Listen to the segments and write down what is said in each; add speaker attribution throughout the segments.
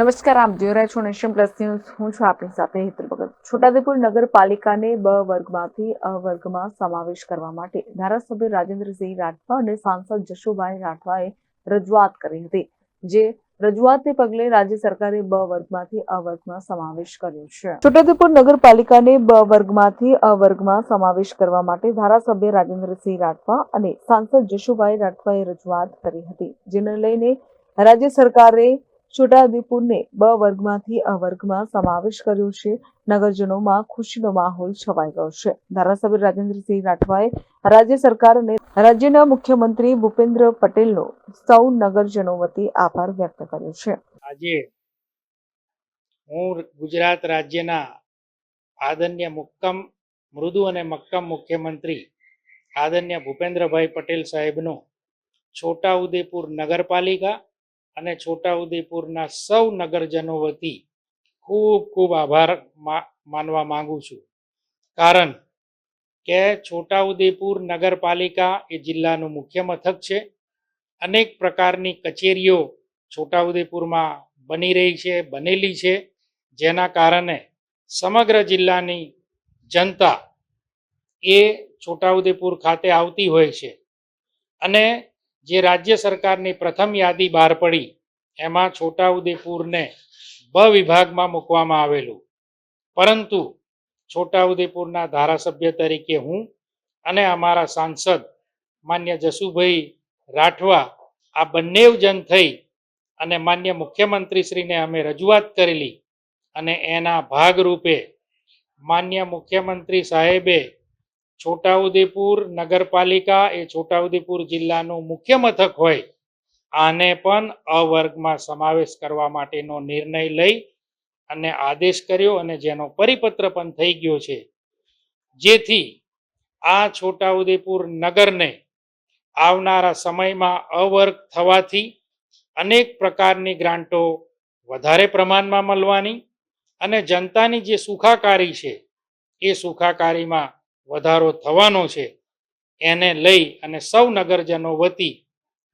Speaker 1: નમસ્કાર, આપ જોઈ રહ્યા છો નેશન પ્લસ ન્યૂઝ. હું છું આપની સાથે હેતલ ભગત. છોટાઉદેપુર નગરપાલિકાને બ વર્ગમાંથી અ વર્ગમાં સમાવેશ કરવા માટે ધારાસભ્ય રાજેન્દ્રસિંહ રાઠવા અને સાંસદ જશુભાઈ રાઠવાએ રજૂઆત કરી હતી, જે રજૂઆતને પગલે રાજ્ય સરકારે બ વર્ગમાંથી અ વર્ગમાં સમાવેશ કર્યો છે. છોટાઉદેપુર નગરપાલિકાને બ વર્ગમાંથી અ વર્ગમાં સમાવેશ કરવા માટે ધારાસભ્ય રાજેન્દ્રસિંહ રાઠવા અને સાંસદ જશુભાઈ રાઠવાએ રજૂઆત કરી હતી, જેને લઈને રાજ્ય સરકારે છોટાઉદેપુરને બ વર્ગમાંથી અ વર્ગમાં સમાવેશ કર્યો છે. નગરજનોમાં ખુશીનો માહોલ છવાઈ ગયો છે. ધારાસભ્ય રાજેન્દ્રસિંહ રાઠવાએ રાજ્ય સરકાર અને રાજ્યના મુખ્યમંત્રી ભૂપેન્દ્ર પટેલનો સૌ નગરજનો વતી આભાર વ્યક્ત કર્યો છે.
Speaker 2: આજે હું ગુજરાત રાજ્યના આદરણીય મુક્કમ, મૃદુ અને મક્કમ મુખ્યમંત્રી આદરણીય ભૂપેન્દ્રભાઈ પટેલ સાહેબનો છોટાઉદેપુર નગરપાલિકા અને છોટાઉદેપુરના સૌ નગરજનો વતી ખૂબ ખૂબ આભાર માનવા માંગુ છું. કારણ કે છોટાઉદેપુર નગરપાલિકા એ જિલ્લાનું મુખ્ય મથક છે. અનેક પ્રકારની કચેરીઓ છોટાઉદેપુરમાં બની રહી છે, બનેલી છે, જેના કારણે સમગ્ર જિલ્લાની જનતા એ છોટાઉદેપુર ખાતે આવતી હોય છે. અને જે રાજ્ય સરકારની પ્રથમ યાદી બહાર પડી, એમાં છોટાઉદેપુરને બ વિભાગમાં મૂકવામાં આવેલું. પરંતુ છોટાઉદેપુરના ધારાસભ્ય તરીકે હું અને અમારા સાંસદ માન્ય જસુભાઈ રાઠવા આ બંને જન થઈ અને માન્ય મુખ્યમંત્રીશ્રીને અમે રજૂઆત કરેલી અને એના ભાગરૂપે માન્ય મુખ્યમંત્રી સાહેબે છોટાઉદેપુર નગરપાલિકા એ છોટાઉદેપુર જિલ્લાનું મુખ્ય મથક હોય, આને પણ અવર્ગમાં સમાવેશ કરવા માટેનો નિર્ણય લઈ અને આદેશ કર્યો અને જેનો પરિપત્ર પણ થઈ ગયો છે. જેથી આ છોટાઉદેપુર નગરને આવનારા સમયમાં અવર્ગ થવાથી અનેક પ્રકારની ગ્રાન્ટો વધારે પ્રમાણમાં મળવાની અને જનતાની જે સુખાકારી છે, એ સુખાકારીમાં વધારો થવાનો છે એને લઈ અને સૌ નગરજનો વતી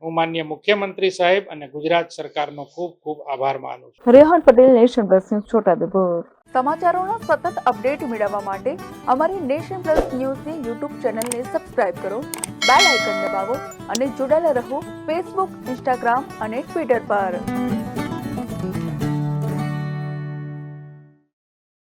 Speaker 2: હું માન્ય મુખ્યમંત્રી સાહેબ અને ગુજરાત સરકારનો ખૂબ ખૂબ આભાર માનું છું.
Speaker 1: Rehan Patel nation plus news Chhota Udepur સમાચારોના સતત અપડેટ મેળવવા માટે અમારી નેશન પ્લસ ન્યૂઝની યુટ્યુબ ચેનલને સબસ્ક્રાઇબ કરો બેલ આઇકન દબાવો અને જોડાયેલા રહો ફેસબુક ઇન્સ્ટાગ્રામ અને ટ્વિટર પર.